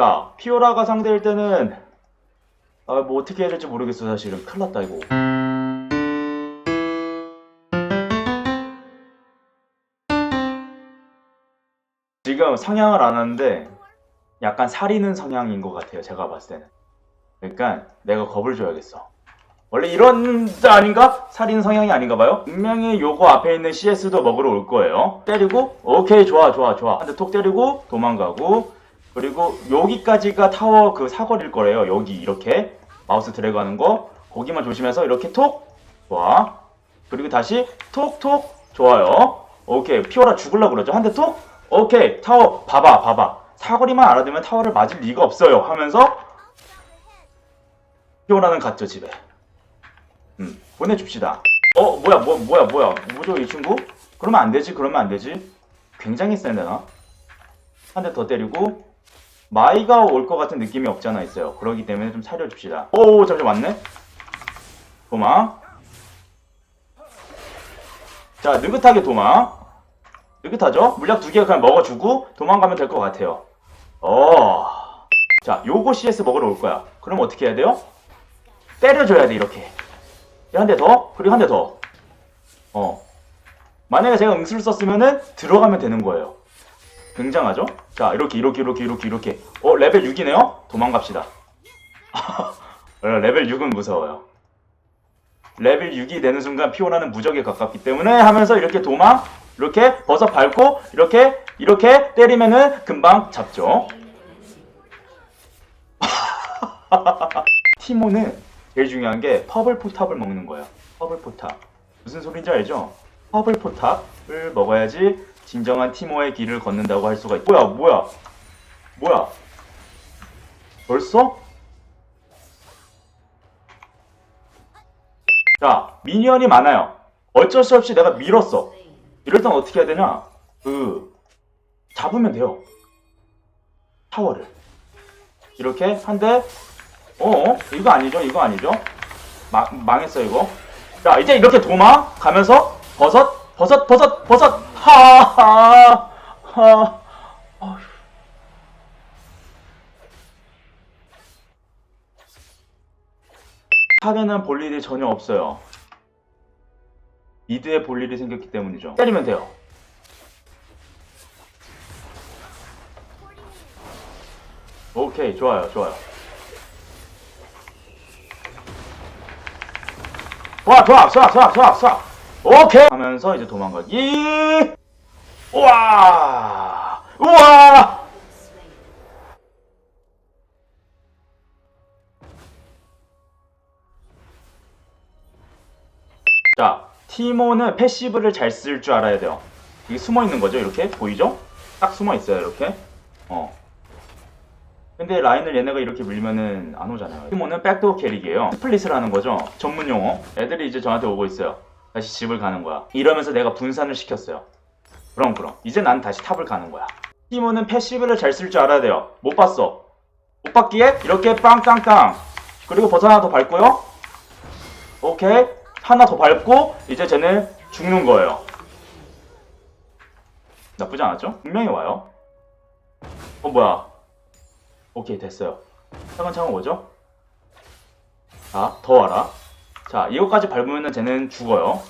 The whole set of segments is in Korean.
자, 피오라가 상대일 때는 아, 뭐 어떻게 해야 될지 모르겠어 사실은. 큰일 났다 이거. 지금 성향을 안 하는데 약간 살이는 성향인 것 같아요 제가 봤을 때는. 그러니까 내가 겁을 줘야겠어. 원래 이런 자 아닌가? 살인 성향이 아닌가 봐요? 분명히 요거 앞에 있는 CS도 먹으러 올 거예요. 때리고 오케이 좋아 좋아 좋아. 한 대 톡 때리고 도망가고 그리고 여기까지가 타워 그 사거리일 거래요. 여기 이렇게 마우스 드래그 하는 거. 거기만 조심해서 이렇게 톡 좋아. 그리고 다시 톡톡 좋아요. 오케이. 피오라 죽을라 그러죠. 한 대 톡. 오케이. 타워 봐봐 봐봐. 사거리만 알아두면 타워를 맞을 리가 없어요. 하면서 피오라는 갔죠 집에. 음 보내줍시다. 어 뭐야 뭐 뭐야 뭐야. 뭐죠 이 친구? 그러면 안 되지 그러면 안 되지. 굉장히 센데 나? 한 대 더 때리고 마이가 올 것 같은 느낌이 없잖아 있어요. 그러기 때문에 좀 살려줍시다. 오 잠시만 왔네? 도망 자 느긋하게 도망 느긋하죠? 물약 두 개 그냥 먹어주고 도망가면 될 것 같아요. 어. 자 요거 CS 먹으러 올 거야. 그럼 어떻게 해야 돼요? 때려줘야 돼 이렇게. 한 대 더? 그리고 한 대 더. 어. 만약에 제가 응수를 썼으면은 들어가면 되는 거예요 굉장하죠? 자 이렇게 이렇게 이렇게 이렇게 이렇게 어 레벨 6이네요? 도망갑시다 어, 레벨 6은 무서워요 레벨 6이 되는 순간 피오라는 무적에 가깝기 때문에 하면서 이렇게 도망 이렇게 버섯 밟고 이렇게 이렇게 때리면은 금방 잡죠 티모는 제일 중요한 게 퍼블 포탑을 먹는 거예요 퍼블 포탑 무슨 소린지 알죠? 퍼블 포탑을 먹어야지 진정한 티모의 길을 걷는다고 할 수가 있 뭐야 뭐야? 뭐야? 벌써? 자 미니언이 많아요. 어쩔 수 없이 내가 밀었어. 이럴 땐 어떻게 해야 되냐? 그 잡으면 돼요. 타워를. 이렇게 한대 어? 이거 아니죠? 이거 아니죠? 마, 망했어 이거. 자 이제 이렇게 도망 가면서 버섯 버섯 버섯 버섯 하하 하 어휴. 탑에는 볼 일이 전혀 없어요. 미드에 볼 일이 생겼기 때문이죠. 때리면 돼요. 오케이 좋아요 좋아요. 와 좋아 쏴 쏴 쏴 쏴 오케이 하면서 이제 도망가기 우와 우와 자 티모는 패시브를 잘 쓸 줄 알아야 돼요 이게 숨어 있는 거죠 이렇게 보이죠 딱 숨어 있어요 이렇게 어 근데 라인을 얘네가 이렇게 밀면은 안 오잖아요. 티모는 백도어 캐릭이에요. 스플릿을 하는 거죠. 전문 용어. 애들이 이제 저한테 오고 있어요. 다시 집을 가는 거야. 이러면서 내가 분산을 시켰어요. 그럼 그럼. 이제 난 다시 탑을 가는 거야. 티모는 패시브를 잘 쓸 줄 알아야 돼요. 못 봤어. 못 봤기에 이렇게 빵땅땅. 그리고 버섯 하나 더 밟고요. 오케이. 하나 더 밟고 이제 쟤는 죽는 거예요. 나쁘지 않았죠? 분명히 와요. 어 뭐야? 오케이 됐어요 차근차근 오죠 자더 와라 자 이거까지 밟으면 쟤는 죽어요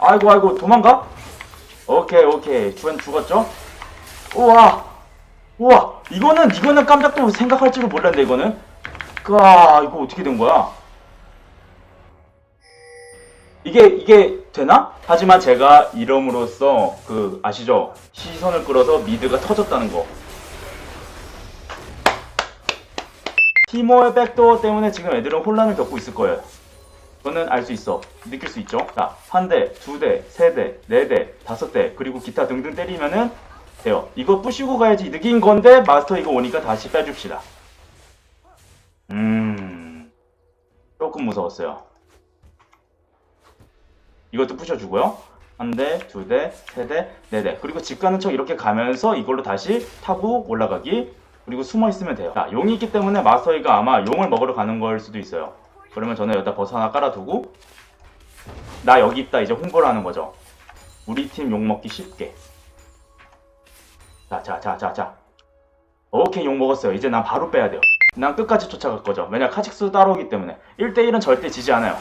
아이고 아이고 도망가? 오케이 오케이 주엔 죽었죠? 우와 우와 이거는 이거는 깜짝도 생각할 줄을 몰랐네 이거는 까 이거 어떻게 된 거야 이게 이게 되나? 하지만 제가 이름으로써 그 아시죠? 시선을 끌어서 미드가 터졌다는 거. 티모의 백도어 때문에 지금 애들은 혼란을 겪고 있을 거예요. 저는 알 수 있어. 느낄 수 있죠? 자, 한 대, 두 대, 세 대, 네 대, 다섯 대, 그리고 기타 등등 때리면은 돼요. 이거 부시고 가야지 이득인 건데 마스터 이거 오니까 다시 빼줍시다. 음, 조금 무서웠어요. 이것도 부셔주고요. 한 대, 두 대, 세 대, 네 대. 그리고 집 가는 척 이렇게 가면서 이걸로 다시 타고 올라가기. 그리고 숨어 있으면 돼요. 자, 용이 있기 때문에 마스터이가 아마 용을 먹으러 가는 걸 수도 있어요. 그러면 저는 여기다 버섯 하나 깔아두고 나 여기 있다 이제 홍보를 하는 거죠. 우리 팀 욕 먹기 쉽게. 자, 자, 자, 자, 자. 오케이, 욕 먹었어요. 이제 난 바로 빼야 돼요. 난 끝까지 쫓아갈 거죠. 왜냐, 카직스 따라오기 때문에. 1대1은 절대 지지 않아요.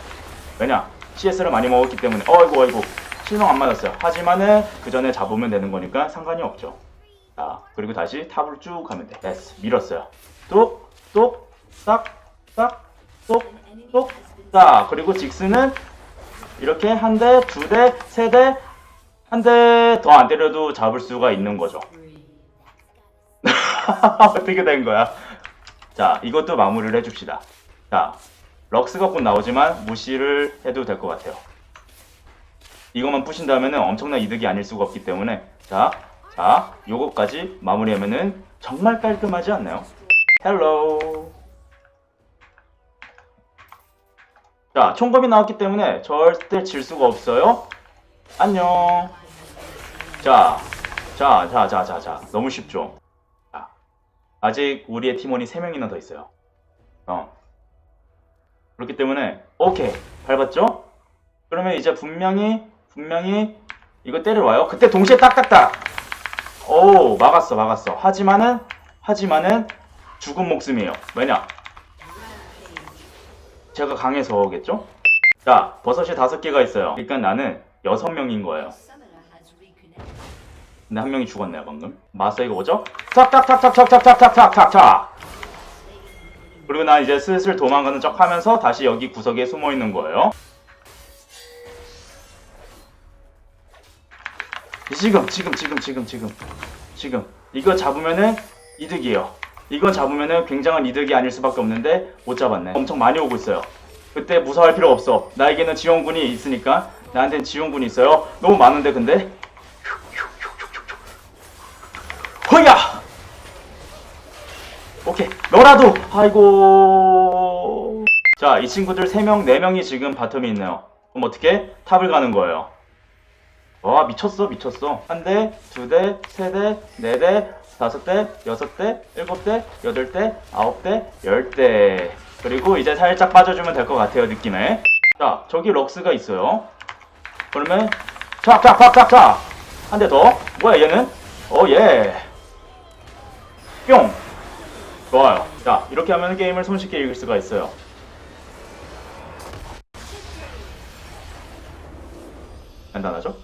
왜냐, CS를 많이 먹었기 때문에. 어이구, 어이구. 실명 안 맞았어요. 하지만은 그 전에 잡으면 되는 거니까 상관이 없죠. 자, 그리고 다시 탑을 쭉 가면 돼. 됐어. 밀었어요. 똑, 똑, 딱, 딱, 똑, 똑, 딱. 그리고 직스는 이렇게 한 대, 두 대, 세 대, 한 대 더 안 때려도 잡을 수가 있는 거죠. 어떻게 된 거야? 자, 이것도 마무리를 해줍시다. 자, 럭스가 곧 나오지만 무시를 해도 될 것 같아요. 이것만 부신다면 엄청난 이득이 아닐 수가 없기 때문에 자, 자, 요거까지 마무리하면은 정말 깔끔하지 않나요? 헬로. 자, 총검이 나왔기 때문에 절대 질 수가 없어요. 안녕. 자, 자, 자, 자, 자, 자. 너무 쉽죠? 자, 아직 우리의 팀원이 3명이나 더 있어요. 어. 그렇기 때문에, 오케이. 밟았죠? 그러면 이제 분명히, 분명히 이거 때려와요. 그때 동시에 딱딱딱! 오, 막았어, 막았어. 하지만은, 하지만은, 죽은 목숨이에요. 왜냐? 제가 강해서겠죠? 자, 버섯이 다섯 개가 있어요. 그러니까 나는 여섯 명인 거예요. 근데 한 명이 죽었네요, 방금. 마스 이거 뭐죠? 탁탁탁탁탁탁탁탁탁탁! 그리고 난 이제 슬슬 도망가는 척 하면서 다시 여기 구석에 숨어 있는 거예요. 지금, 지금, 지금, 지금, 지금. 지금. 이거 잡으면은 이득이에요. 이거 잡으면은 굉장한 이득이 아닐 수밖에 없는데 못 잡았네. 엄청 많이 오고 있어요. 그때 무서워할 필요 없어. 나에게는 지원군이 있으니까. 나한테는 지원군이 있어요. 너무 많은데 근데. 허야! 오케이. 너라도! 아이고. 자, 이 친구들 3명, 4명이 지금 바텀에 있네요. 그럼 어떻게? 탑을 가는 거예요. 와, 미쳤어, 미쳤어. 한 대, 두 대, 세 대, 네 대, 다섯 대, 여섯 대, 일곱 대, 여덟 대, 아홉 대, 열 대. 그리고 이제 살짝 빠져주면 될 것 같아요, 느낌에. 자, 저기 럭스가 있어요. 그러면, 탁! 한대 더. 뭐야, 얘는? 어, 예. 뿅! 좋아요. 자, 이렇게 하면 게임을 손쉽게 이길 수가 있어요. 간단하죠?